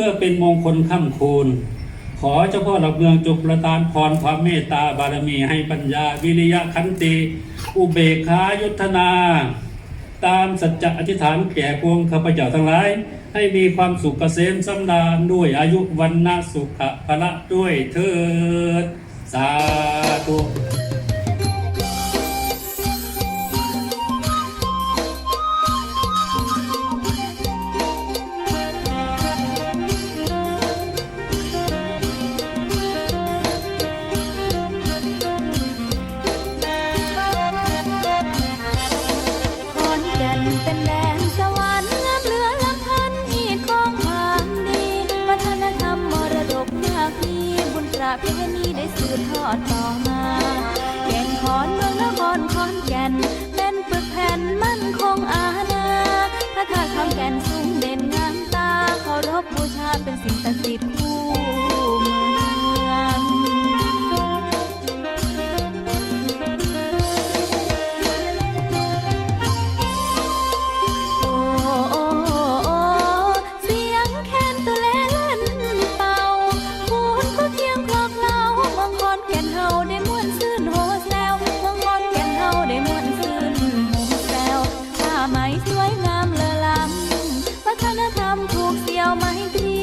พื่อเป็นมงคลค่ำคูณขอเจ้าพ่อหลักเมืองจงประทานพรความเมตตาบารมีให้ปัญญา วิริยะขันติ อุเบกขายุทธนา ตามสัจจะอธิษฐานแก่พวงข้าพเจ้าทั้งหลาย ให้มีความสุขเกษมสำราญด้วยอายุวันนะสุขะละด้วยเถิด สาธุ ประเพณีได้สืบทอดต่อ แก่นเฮาได้ม่วนซื่นโฮแซวเมืองคอนแก่นเฮาได้ม่วนซื่นโฮแซวผ้าไหมสวยงามเลอล้ำวัฒนธรรมถูกเสี่ยวไมตรี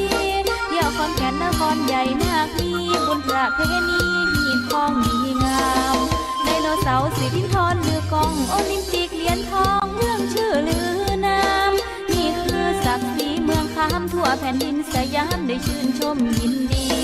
เที่ยวคอนแก่นนครใหญ่นาคมีบุญประเพณีหีบของดีงามไดโนเสาร์สิรินทรมือกองโอลิมปิกเหรียญทองเรื่องชื่อลือนามนี่คือศักดิ์ศรีเมืองคามทั่วแผ่นดินสยามได้ชื่นชมยินดี